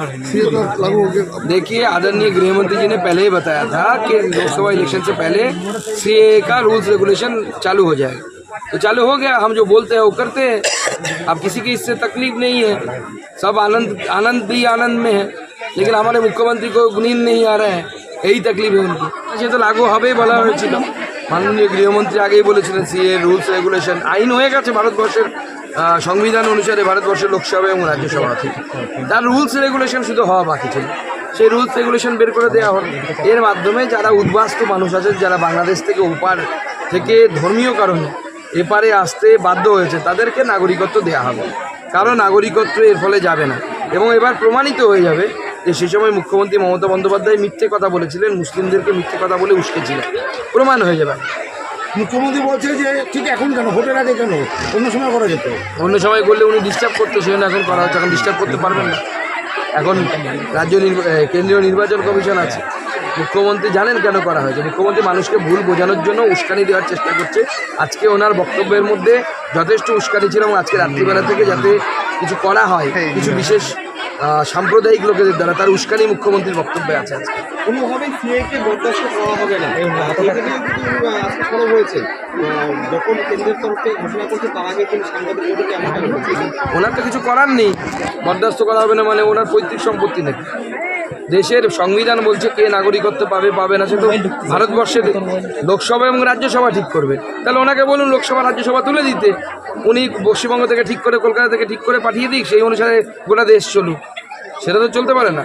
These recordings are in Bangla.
सीए तो लागू हो गया देखिए आदरणीय गृह मंत्री जी ने पहले ही बताया था कि लोकसभा इलेक्शन से पहले सीए का रूल्स रेगुलेशन चालू हो जाएगा तो चालू हो गया हम जो बोलते हैं वो करते हैं अब किसी की इससे तकलीफ नहीं है सब आनंद आनंद भी आनंद में है लेकिन हमारे मुख्यमंत्री को नींद नहीं आ रहा है यही तकलीफ है उनकी সে তো লাগু হবেই বলা হয়েছিল মাননীয় গৃহমন্ত্রী আগেই বলেছিলেন সিএ রুলস রেগুলেশন আইন হয়ে গেছে ভারতবর্ষের আহ, সংবিধান অনুসারে ভারতবর্ষের লোকসভা এবং রাজ্যসভা থেকে তার রুলস রেগুলেশন শুধু হওয়া বাকি ছিল। সেই রুলস রেগুলেশন বের করে দেওয়া হল। এর মাধ্যমে যারা উদ্বাস্তু মানুষ আছে, যারা বাংলাদেশ থেকে ওপার থেকে ধর্মীয় কারণে এপারে আসতে বাধ্য হয়েছে, তাদেরকে নাগরিকত্ব দেওয়া হবে। কারও নাগরিকত্ব এর ফলে যাবে না। এবং এবার প্রমাণিত হয়ে যাবে যে সে সময় মুখ্যমন্ত্রী মমতা বন্দ্যোপাধ্যায় মিথ্যে কথা বলেছিলেন, মুসলিমদেরকে মিথ্যে কথা বলে উস্কেছিলেন। প্রমাণ হয়ে যাবে। মুখ্যমন্ত্রী বলছে যে ঠিক এখন কেন? ভোটের আগে কেন? অন্য সময় করা যেত। অন্য সময় করলে উনি ডিস্টার্ব করতে সেজন্য এখন করা হচ্ছে। এখন ডিস্টার্ব করতে পারবেন না। এখন রাজ্য নির্বা- কেন্দ্রীয় নির্বাচন কমিশন আছে। মুখ্যমন্ত্রী জানেন কেন করা হয়েছে। মুখ্যমন্ত্রী মানুষকে ভুল বোঝানোর জন্য উস্কানি দেওয়ার চেষ্টা করছে। আজকে ওনার বক্তব্যের মধ্যে যথেষ্ট উস্কানি ছিল এবং আজকে রাত্রিবেলা থেকে যাতে কিছু করা হয় কিছু বিশেষ আহ, সাম্প্রদায়িক লোকেদের দ্বারা তার উস্কানি মুখ্যমন্ত্রীর বক্তব্যে আছে আজকে। কোনোভাবেই সিএকে বরদাস্ত করা হবে না। এটা নিয়ে কিন্তু আহ, আজকে খবর হয়েছে যখন কেন্দ্রের তরফ থেকে ঘোষণা করছে তার আগে কিন্তু সাংবাদিক বৈঠকে ওনার তো কিছু করার নেই। বরদাস্ত করা হবে না মানে ওনার পৈতৃক সম্পত্তি নেই। দেশের সংবিধান বলছে কে নাগরিকত্ব পাবে পাবে না সে তো ভারতবর্ষের লোকসভা এবং রাজ্যসভা ঠিক করবে। তাহলে ওনাকে বলুন লোকসভা রাজ্যসভা তুলে দিতে। উনি পশ্চিমবঙ্গ থেকে ঠিক করে কলকাতা থেকে ঠিক করে পাঠিয়ে দিক সেই অনুসারে গোটা দেশ চলুক। সেটা তো চলতে পারে না।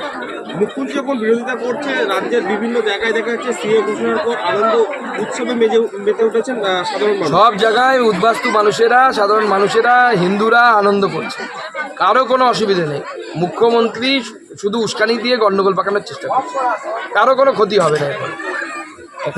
মুখ্যমন্ত্রী যখন বিরোধিতা করছে রাজ্যের বিভিন্ন জায়গায় দেখা যাচ্ছে সিএ ঘোষণার পর আনন্দ উৎসবে মেজে মেতে উঠেছেন সাধারণ সব জায়গায় উদ্বাস্তু মানুষেরা সাধারণ মানুষেরা হিন্দুরা আনন্দ করছে। কারও কোনো অসুবিধে নেই। মুখ্যমন্ত্রী শুধু উস্কানি দিয়ে গণ্ডগোল পাকানোর চেষ্টা করছে। কারও কোনো ক্ষতি হবে না এরপরে